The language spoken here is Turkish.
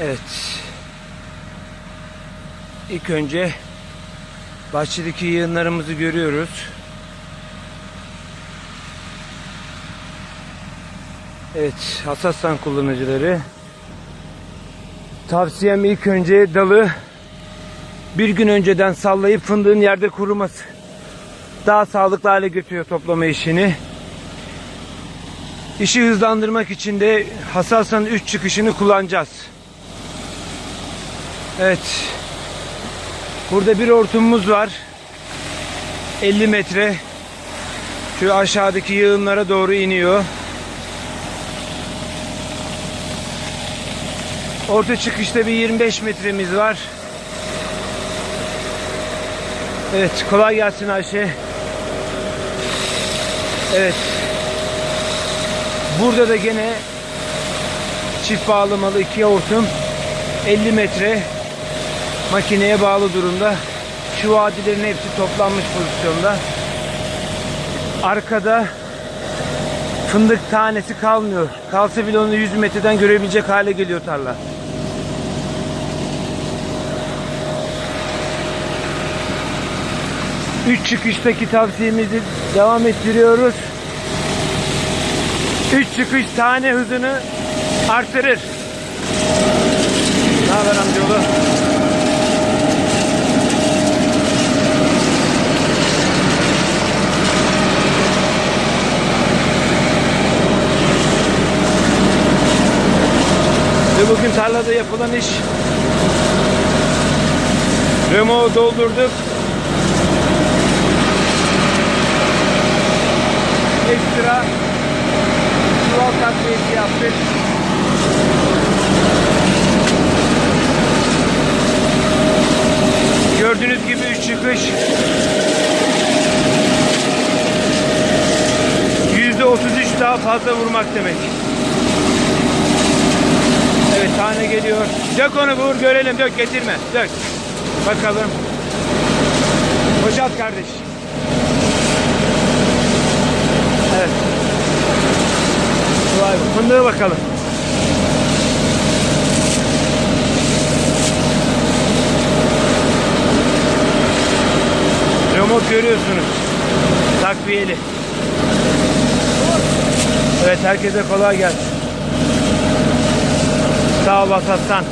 Evet. İlk önce bahçedeki yığınlarımızı görüyoruz. Evet, Hassaslan kullanıcıları. Tavsiyem ilk önce dalı bir gün önceden sallayıp fındığın yerde kuruması. Daha sağlıklı hale götürüyor toplama işini. İşi hızlandırmak için de Hassaslan 3 çıkışını kullanacağız. Evet. Burada bir hortumumuz var. 50 metre. Şu aşağıdaki yığınlara doğru iniyor. Orta çıkışta bir 25 metremiz var. Evet kolay gelsin Ayşe. Evet. Burada da gene çift bağlamalı iki hortum 50 metre makineye bağlı durumda. Şu vadilerin hepsi toplanmış pozisyonda. Arkada fındık tanesi kalmıyor. Kalsa bile onu 100 metreden görebilecek hale geliyor tarla. Üç çıkıştaki tavsiyemizi devam ettiriyoruz. Üç çıkış tane hızını artırır. Ne haber amcaoğlu? Bugün tarlada yapılan iş Remo doldurduk. Ekstra çuval takviyesi yaptık. Gördüğünüz gibi üç çıkış. Yüzde 33 daha fazla vurmak demek. Evet tane geliyor. Dök onu vur görelim dök getirme dök. Bakalım. Boşalt kardeş. Evet. Vay be, fındığı bakalım. Remot görüyorsunuz. Takviyeli. Evet herkese kolay gelsin. Sağ ol Asaslan.